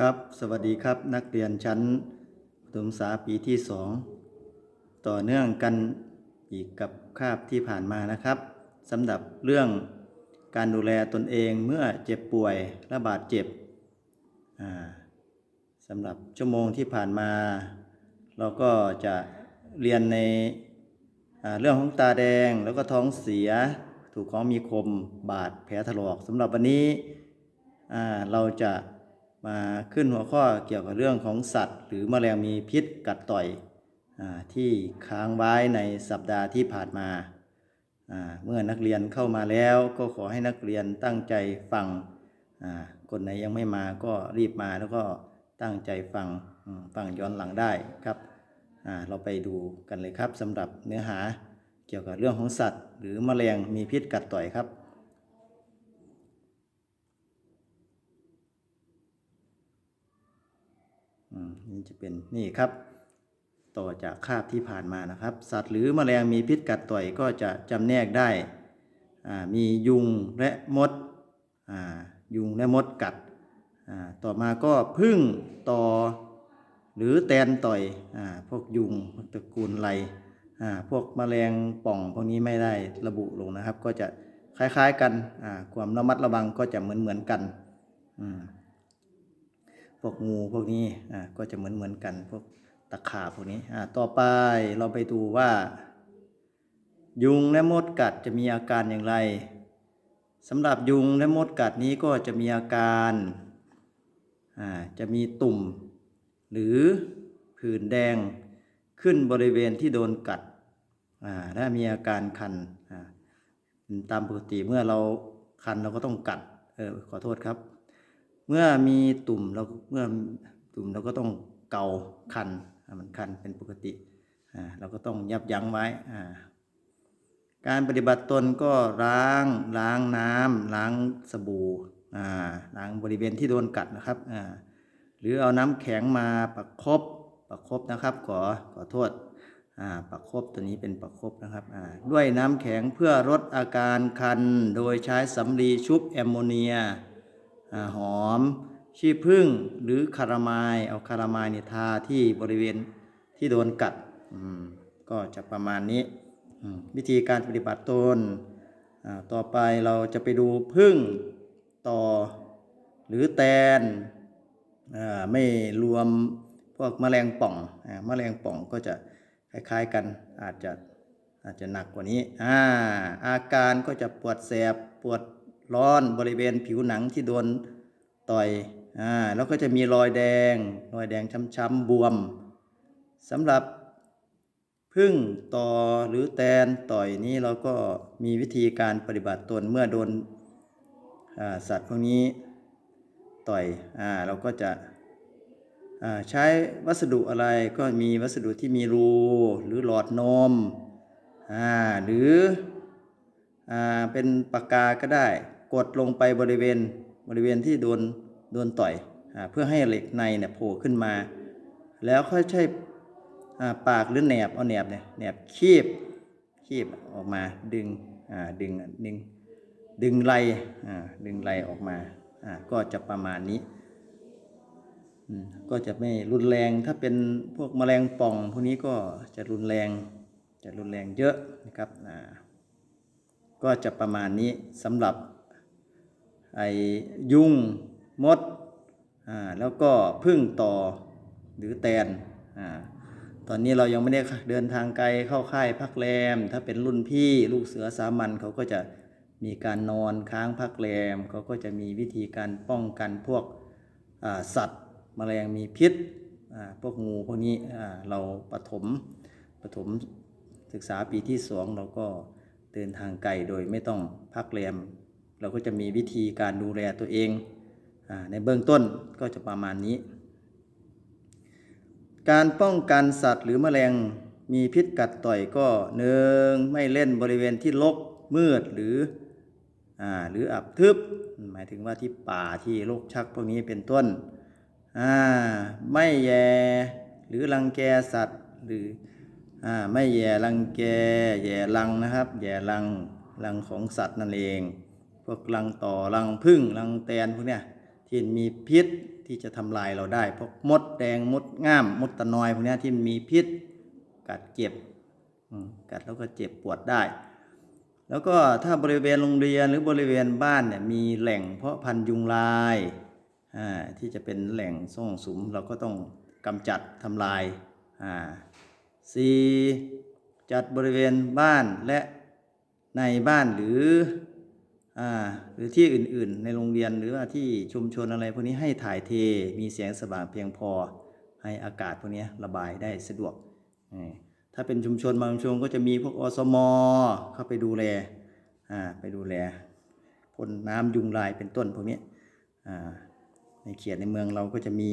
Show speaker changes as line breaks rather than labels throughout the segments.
ครับ สวัสดีครับนักเรียนชั้นประถมศึกษาปีที่สองต่อเนื่องกันอีกกับคาบที่ผ่านมานะครับสำหรับเรื่องการดูแลตนเองเมื่อเจ็บป่วยและบาดเจ็บสำหรับชั่วโมงที่ผ่านมา เราก็จะเรียนในเรื่องของตาแดงแล้วก็ท้องเสียถูกของมีคมบาดแผลถลอกสำหรับวันนี้เราจะ มาขึ้นหัวข้อเกี่ยวกับเรื่องของสัตว์ หรือแมลงมีพิษกัดต่อยอที่ค้างไว้ในสัปดาห์ที่ผ่านมาเมื่อนักเรียนเข้ามาแล้วก็ขอให้นักเรียนตั้งใจฟังคนไหนยังไม่มาก็รีบมาแล้วก็ตั้งใจฟังฟังย้อนหลังได้ครับเราไปดูกันเลยครับสำหรับเนื้อหาเกี่ยวกับเรื่องของสัตว์ หรือแมลงมีพิษกัดต่อยครับ อืม นี่จะเป็นนี่ครับ ต่อจากคาบที่ผ่านมานะครับ สัตว์หรือแมลงมีพิษกัดต่อยก็จะจำแนกได้มียุงและมดยุงและมดกัด ต่อมาก็พึ่งต่อหรือแตนต่อยอพวกยุงตระกูลไรพวกแมลงป่องพวกนี้ไม่ได้ระบุลงนะครับ ก็จะคล้ายๆกันความระมัดระวังก็จะเหมือนๆกัน พวกงูพวกนี้อ่าก็จะเหมือนเหมือนกันพวกตะขาบพวกนี้อ่าต่อไปเราไปดูว่า ยุงและมดกัดจะมีอาการอย่างไรสำหรับยุงและมดกัดนี้ก็จะมีอาการอ่าจะมีตุ่ม หรือผื่นแดงขึ้นบริเวณที่โดนกัดอ่าและมีอาการคันอ่าตามปกติเมื่อเราคันเราก็ต้องกัดเออขอโทษครับ เมื่อมีตุ่มเราเมื่อตุ่มเราก็ต้องเกาคันมันคันเป็นปกติอ่าเราก็ต้องยับยั้งไว้อ่าการปฏิบัติตนก็ล้างล้างน้ำล้างสบู่อ่าล้างบริเวณที่โดนกัดนะครับอ่าหรือเอาน้ำแข็งมาประคบประคบนะครับขอขอโทษอ่าประคบตัวนี้เป็นประคบนะครับอ่าด้วยน้ำแข็งเพื่อลดอาการคันโดยใช้สำลีชุบแอมโมเนีย หอมชีพึ่งหรือคารามายเอาคารามายเนี่ยทาที่บริเวณที่โดนกัดก็จะประมาณนี้ วิธีการปฏิบัติตนอ่าต่อไปเราจะไปดูพึ่งต่อหรือแตนไม่รวมพวกแมลงป่องอ่าแมลงป่องก็จะคล้ายๆกันอาจจะอาจจะหนักกว่านี้อาอาการก็จะปวดแสบปวด ร้อนบริเวณผิวหนังที่โดนต่อยอ่าแล้วก็จะมีรอยแดง รอยแดงช้ำๆบวมสำหรับพึ่งต่อหรือแตนต่อยนี้เราก็มีวิธีการปฏิบัติตนเมื่อโดนสัตว์พวกนี้ต่อยอ่าเราก็จะใช้วัสดุอะไรก็มีวัสดุที่มีรูหรือหลอดนมอ่าหรืออ่าเป็นปากกาก็ได้ กดลงไปบริเวณบริเวณที่โดนโดนต่อยอเพื่อให้เหล็กในเนี่ยโผล่ขึ้นมา แล้วค่อยใช้ปากหรือแหนบเอาแหนบเนี่ยแหนบคีบคีบออกมาดึงดึงดึงดึงไรอ่าดึงไรออกมาก็จะประมาณนี้ก็จะไม่รุนแรงถ้าเป็นพวกแมลงป่องพวกนี้ก็จะรุนแรงจะรุนแรงเยอะนะครับก็จะประมาณนี้สำหรับ ไอ้ยุงมดอ่าแล้วก็พึ่งต่อหรือแตนอ่าตอนนี้เรายังไม่ได้เดินทางไกลเข้าค่ายพักแรม ถ้าเป็นรุ่นพี่ลูกเสือสามัญเขาก็จะมีการนอนค้างพักแรมเขาก็จะมีวิธีการป้องกันพวกสัตว์แมลงมีพิษอ่าพวกงูพวกนี้อ่าเราปฐมปฐมศึกษาปีที่สองเราก็เดินทางไกลโดยไม่ต้องพักแรม เราก็จะมีวิธีการดูแลตัวเองอในเบื้องต้นก็จะประมาณนี้ การป้องกันสัตว์หรือแมลงมีพิษกัดต่อยก็หนึ่งไม่เล่นบริเวณที่รกมืดหรืออ่าหรืออับทึบ หมายถึงว่าที่ป่าที่โรคชักพวกนี้เป็นต้นอ่าไม่แยหรือรังแกสัตว์หรืออ่าไม่แย่รังแกแย่รังนะครับ แย่รังรังของสัตว์นั่นเอง พวกรังต่อรังพึ่งรังแตนพวกเนี้ยที่มีพิษที่จะทำลายเราได้พวกมดแดงมดง่ามมดตะนอยพวกเนี้ยที่มีพิษกัดเจ็บกัดแล้วก็เจ็บปวดได้ แล้วก็ถ้าบริเวณโรงเรียนหรือบริเวณบ้านเนี่ยมีแหล่งเพาะพันธุ์ยุงลายที่จะเป็นแหล่งซ่งสุมเราก็ต้องกำจัดทำลายสี่จัดบริเวณบ้านและในบ้านหรือ หรือที่อื่นๆ ในโรงเรียนหรือว่าที่ชุมชนอะไรพวกนี้ให้ถ่ายเทมีแสงสว่างเพียงพอ ให้อากาศพวกนี้ระบายได้สะดวก ถ้าเป็นชุมชนบางชุมชนก็จะมีพวกอสมเข้าไปดูแลไปดูแลพ่นน้ำยุงลายเป็นต้นพวกนี้ในเขตในเมืองเราก็จะมี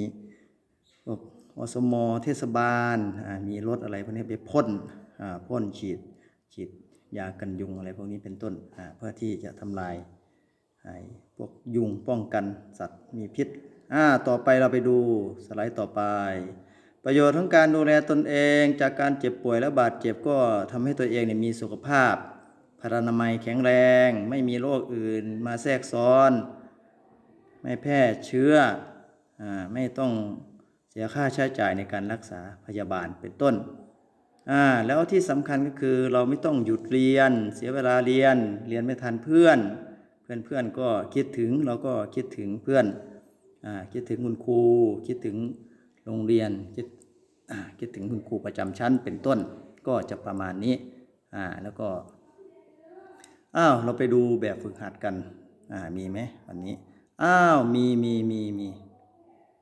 พวกอสมเทศบาลมีรถอะไรพวกนี้ไปพ่นพ่นฉีดฉีด ยากันยุงอะไรพวกนี้เป็นต้นเพื่อที่จะทำลายพวกยุงป้องกันสัตว์มีพิษอ่าต่อไปเราไปดูสไลด์ต่อไป ประโยชน์ของการดูแลตนเองจากการเจ็บป่วยและบาดเจ็บก็ทำให้ตัวเองเนี่ยมีสุขภาพพลานามัยแข็งแรง ไม่มีโรคอื่นมาแทรกซ้อน ไม่แพร่เชื้ออไม่ต้องเสียค่าใช้จ่ายในการรักษาพยาบาลเป็นต้น อ่าแล้วที่สำคัญก็คือเราไม่ต้องหยุดเรียน เสียเวลาเรียน เรียนไม่ทันเพื่อน เพื่อนเพื่อนๆก็คิดถึงเราก็คิดถึงเพื่อนอ่าคิดถึงคุณครู คิดถึงโรงเรียนคิดอ่าคิดถึงคุณครูประจำชั้นเป็นต้นก็จะประมาณนี้อ่าแล้วก็อ้าวเราไปดูแบบฝึกหัดกันอ่ามีไหมวันนี้อ้าวมีมีมีมี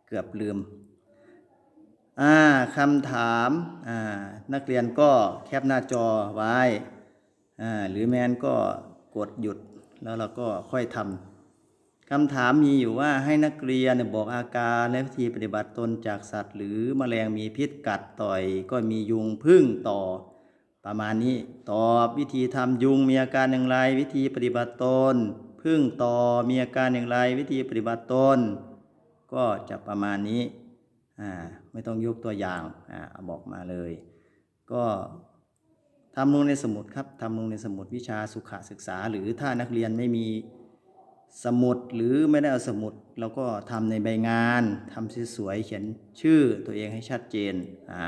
เกือบลืม อ่าคำถามอ่านักเรียนก็แคปหน้าจอไว้อ่าหรือแมนก็กดหยุดแล้วเราก็ค่อยทำคำถามมีอยู่ว่าให้นักเรียนบอกอาการและวิธีปฏิบัติตนจากสัตว์ หรือแมลงมีพิษกัดต่อยก็มียุงพึ่งต่อ ประมาณนี้ตอบวิธีทำยุงมีอาการอย่างไรวิธีปฏิบัติตนพึ่งต่อมีอาการอย่างไรวิธีปฏิบัติตน ก็จะประมาณนี้ ไม่ต้องยกตัวอย่างอ่าเอาบอกมาเลย ก็ทำลงในสมุดครับทำลงในสมุดวิชาสุขศึกษา หรือถ้านักเรียนไม่มีสมุดหรือไม่ได้เอาสมุดเราก็ทำในใบงานทำสวยๆเขียนชื่อตัวเองให้ชัดเจนอ่า